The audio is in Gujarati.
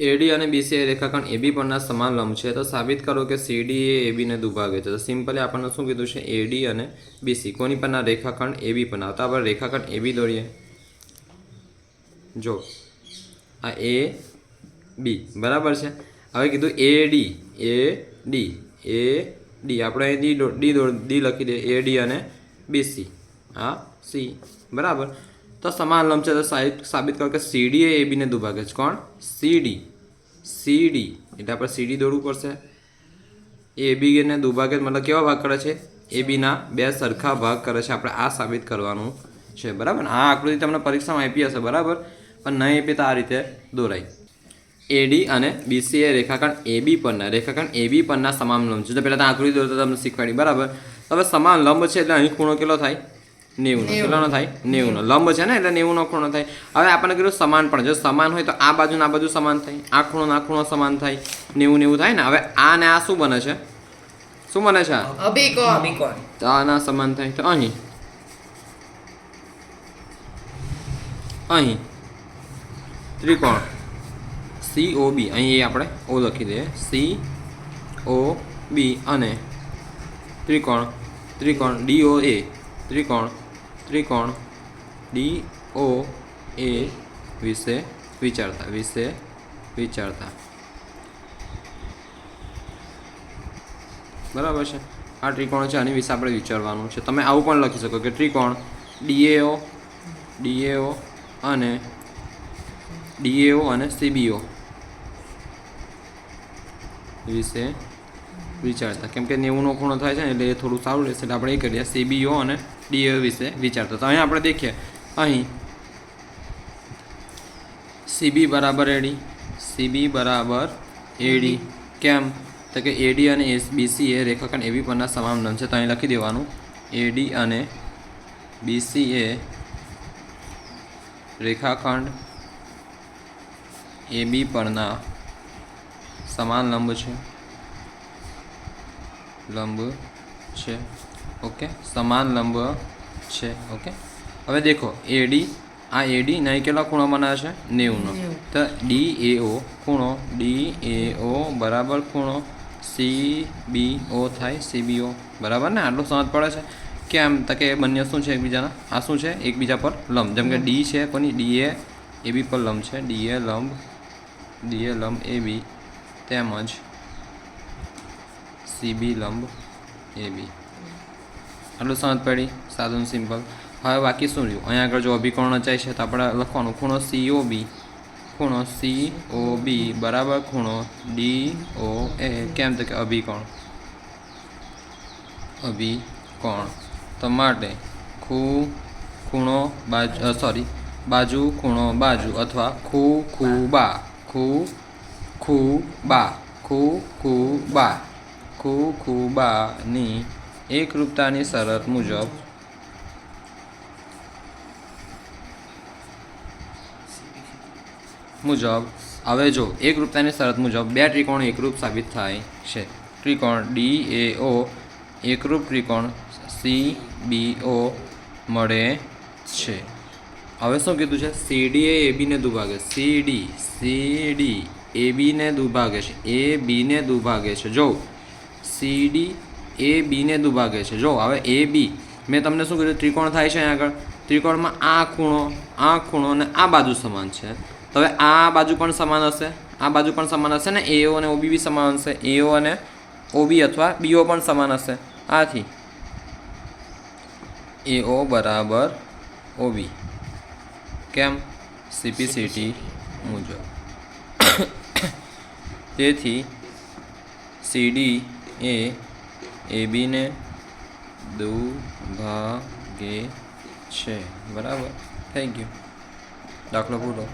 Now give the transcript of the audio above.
એડી અને બીસી એ રેખાખંડ એબી પરના સમાન લંબ છે. તો સાબિત કરો કે સીડી એ એબીને દુભાગે છે. તો સિમ્પલી આપણને શું કીધું છે? એડી અને બીસી કોની પરના રેખાખંડ એબી પરના? તો આપણે રેખાખંડ એબી દોરીએ. જો, આ એ બી બરાબર છે? હવે કીધું A D A D A D આપણે અહીં ડી ડી ડી લખી દઈએ. એ ડી અને બીસી આ સી બરાબર. તો સમાન લંબ છે તો સાબિત કરો કે સીડી એ એબીને દુભાગે છે. કોણ? સીડી સીડી એટલે આપણે સીડી દોડવું પડશે. એ એબીને દુભાગે મતલબ કેવા ભાગ કરે છે? એબીના બે સરખા ભાગ કરે છે. આપણે આ સાબિત કરવાનું છે. બરાબર? આ આકૃતિ તમને પરીક્ષામાં આપી હશે. બરાબર? પણ નહીં આપી તો આ રીતે દોરાય. એડી અને બીસી એ રેખાખંડ એબી પરના રેખાખંડ એબી પરના સમાન લંબ છે તો પહેલાં તો આકૃતિ દોરતા તમને શીખવાડી. બરાબર? હવે સમાન લંબ છે એટલે અહીં ખૂણો કેટલો થાય? નેવુંનો. કેટલાનો થાય? નેવુંનો. લંબ છે ને એટલે નેવુંનો ખૂણો થાય. હવે આપણને કીધું સમાન પણ. જો સમાન હોય તો આ બાજુ ને આ બાજુ સમાન થાય. આ ખૂણો આ ખૂણો સમાન થાય. નેવું નેવું થાય ને? હવે આ ને આ શું બને છે? શું બને છે? આ તો આના સમાન થાય. તો અહીં. અહીં. ત્રિકોણ. સી ઓ બી અહીં એ આપણે ઓ લખી દઈએ. સી ઓ બી અને ત્રિકોણ. ત્રિકોણ. ડી ઓ એ ત્રિકોણ. ત્રિકોણ ડી ઓ એ વિશે વિચારતા વિશે વિચારતા. બરાબર છે? આ ત્રિકોણ છે, આની વિશે આપણે વિચારવાનું છે. તમે આવું પણ લખી શકો કે ત્રિકોણ ડીએઓ ડીએઓ અને ડીએઓ અને સીબીઓ વિશે વિચારતા. કેમ કે નેવુંનો ખૂણો થાય છે ને, એટલે એ થોડું સારું રહેશે. એટલે આપણે એ કરીએ. સીબીઓ અને ડીએ વિશે વિચારતા. તો અહીં આપણે દેખીએ. અહીં સીબી બરાબર એડી. સીબી બરાબર એડી. કેમ? તો કે એડી અને એસ બીસી એ રેખાખંડ એબી પરના સમાન લંબ છે. તો અહીં લખી દેવાનું. એડી અને બીસી એ રેખાખંડ એબી પરના સમાન લંબ છે. લંબ છે. ઓકે? સમાન લંબ છે. ઓકે? હવે દેખો એડી આ એડી નહીં કેટલા ખૂણો બનાવે છે? નેવુંનો તો ડી એ ઓ ખૂણો ડી એ ઓ બરાબર ખૂણો સી બી ઓ થાય સી બી ઓ બરાબર ને? આટલું સમજ પડે છે. કેમ? તો કે બંને શું છે એકબીજાના? આ શું છે? એકબીજા પર લંબ. જેમ કે ડી છે કોની? ડી એ એ બી પર લંબ છે. ડી એ લંબ ડી એ લંબ એ બી તેમજ સીબી લંબ એ બી. આટલું સમજ પડી સાદું સિમ્પલ હવે બાકી શું રહ્યું? અહીંયા આગળ જો અભિકોણ રચાય છે તો આપણે લખવાનું ખૂણો સી ઓ બી ખૂણો સી ઓ બી બરાબર ખૂણો ડી ઓ એ કેમ તો કે અભિકોણ અભિકોણ તો માટે ખૂ ખૂણો બાજુ સોરી બાજુ ખૂણો બાજુ અથવા ખૂ ખૂ બા ખૂ ખૂ બા ખૂ ખૂ બા ખૂ ખૂ એકરૂપતાની શરત મુજબ મુજબ, હવે જો, એકરૂપતાની શરત મુજબ બે ત્રિકોણ એકરૂપ સાબિત થાય છે. ત્રિકોણ ડી એ ઓ એકરૂપ ત્રિકોણ સી બી ઓ મળે છે. હવે શું કીધું છે? સીડી એ એબીને દુભાગે. સીડી સીડી એબીને દુભાગે છે. એ બીને દુભાગે છે. જો સીડી એ બીને દુભાગે છે. જો, હવે એ બી મેં તમને શું કીધું? ત્રિકોણ થાય છે અહીંયા આગળ. ત્રિકોણમાં આ ખૂણો આ ખૂણો અને આ બાજુ સમાન છે. હવે આ બાજુ પણ સમાન હશે, આ બાજુ પણ સમાન હશે ને એઓ અને ઓબી બી સમાન હશે. એઓ અને ઓબી અથવા બીઓ પણ સમાન હશે. આથી એઓ બરાબર ઓબી કેમ? સીપીસીટી મુજબ. તેથી સીડી એ એબીને દુભાગે છે. બરાબર? થઈ ગયું દાખલો પૂરો.